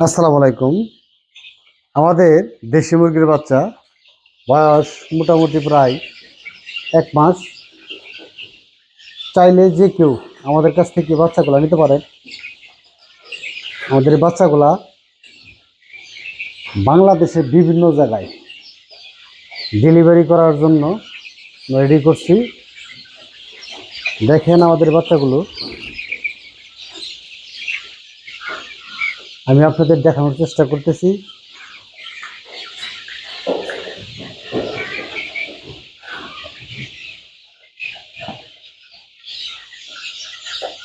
আসসালামু আলাইকুম। আমাদের দেশি মুরগির বাচ্চা, বয়স মোটামুটি প্রায় এক মাস। চাইলে যে কেউ আমাদের কাছ থেকে বাচ্চাগুলো নিতে পারে আমাদের বাচ্চাগুলা বাংলাদেশের বিভিন্ন জায়গায় ডেলিভারি করার জন্য রেডি করছি। দেখেন আমাদের বাচ্চাগুলো। আমি আপনাদের দেখানোর চেষ্টা করতেছি।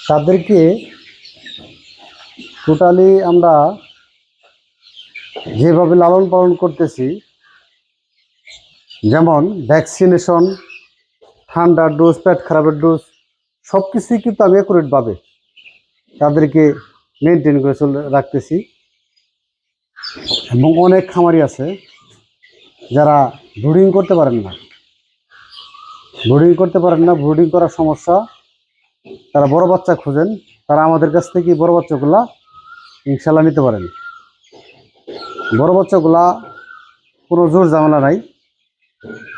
তাদেরকে টোটালি আমরা যেভাবে লালন পালন করতেছি, যেমন ভ্যাকসিনেশন ঠান্ডার ডোজ পেট খারাপের ডোজ সব কিছুই কিন্তু আমি অ্যাকুরেটভাবে তাদেরকে মেনটেন করে চলে রাখতেছি। এবং অনেক খামারি আছে যারা ব্রুডিং করতে পারেন না। ব্রুডিং করতে পারেন না ব্রুডিং করার সমস্যা। তারা বড় বাচ্চা খোঁজেন, তারা আমাদের কাছ থেকে বড় বাচ্চাগুলা ইনশাল্লাহ নিতে পারেন। বড় বাচ্চাগুলা কোনো জোর ঝামেলা নাই।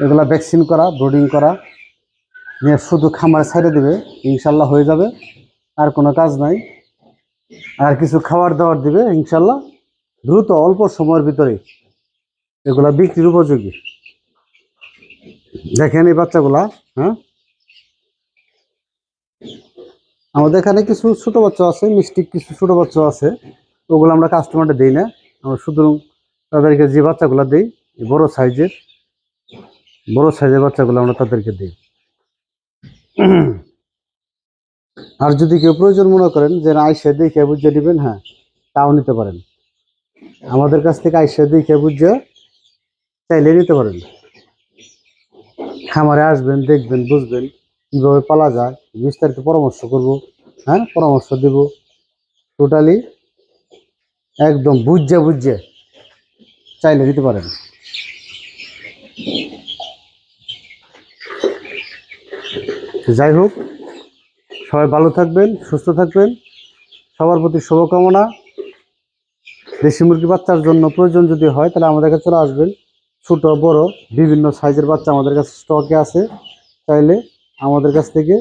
এগুলা ভ্যাকসিন করা ব্রুডিং করা, নিয়ে শুধু খামারে ছাইড়ে দেবে ইনশাল্লাহ হয়ে যাবে। আর কোনো কাজ নাই। আর কিছু খাবার দাবার দিবে, ইনশাল্লাহ, দ্রুত অল্প সময়ের ভিতরে এগুলা বিক্রির উপযোগী। দেখেন এই বাচ্চাগুলা হ্যাঁ? আমাদের এখানে কিছু ছোট বাচ্চা আছে, মিষ্টি কিছু ছোট বাচ্চা আছে, ওগুলো আমরা কাস্টমারটা দিই না। আমরা শুধু তাদেরকে যে বাচ্চাগুলো দিই বড় সাইজের বড় সাইজের বাচ্চাগুলো আমরা তাদেরকে দিই। আর যদি কেউ প্রয়োজন মনে করেন যে না, আইসা দেখে বুঝে দিবেন হ্যাঁ তাও নিতে পারেন। আমাদের কাছ থেকে আইসা দেখে বুঝে চাইলে নিতে পারেন। খামারে আসবেন, দেখবেন, বুঝবেন কীভাবে পালা যায়। বিস্তারিত পরামর্শ করব হ্যাঁ পরামর্শ দেব। টোটালি একদম বুঝে বুঝে চাইলে নিতে পারেন। যাই হোক সবাই ভালো থাকবেন, সুস্থ থাকবেন। সবার প্রতি শুভকামনা। দেশি মুরগি বাচ্চার জন্য প্রয়োজন যদি হয়, তাহলে আমাদের কাছে চলে আসবেন। ছোট, বড়, বিভিন্ন সাইজের বাচ্চা আমাদের কাছে স্টকে আছে। চাইলে আমাদের কাছ থেকে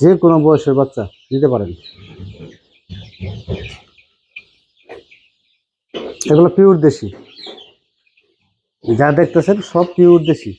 যে কোনো বয়সের বাচ্চা নিতে পারেন। এগুলো পিওর দেশি। যা দেখতেছেন সব পিওর দেশি।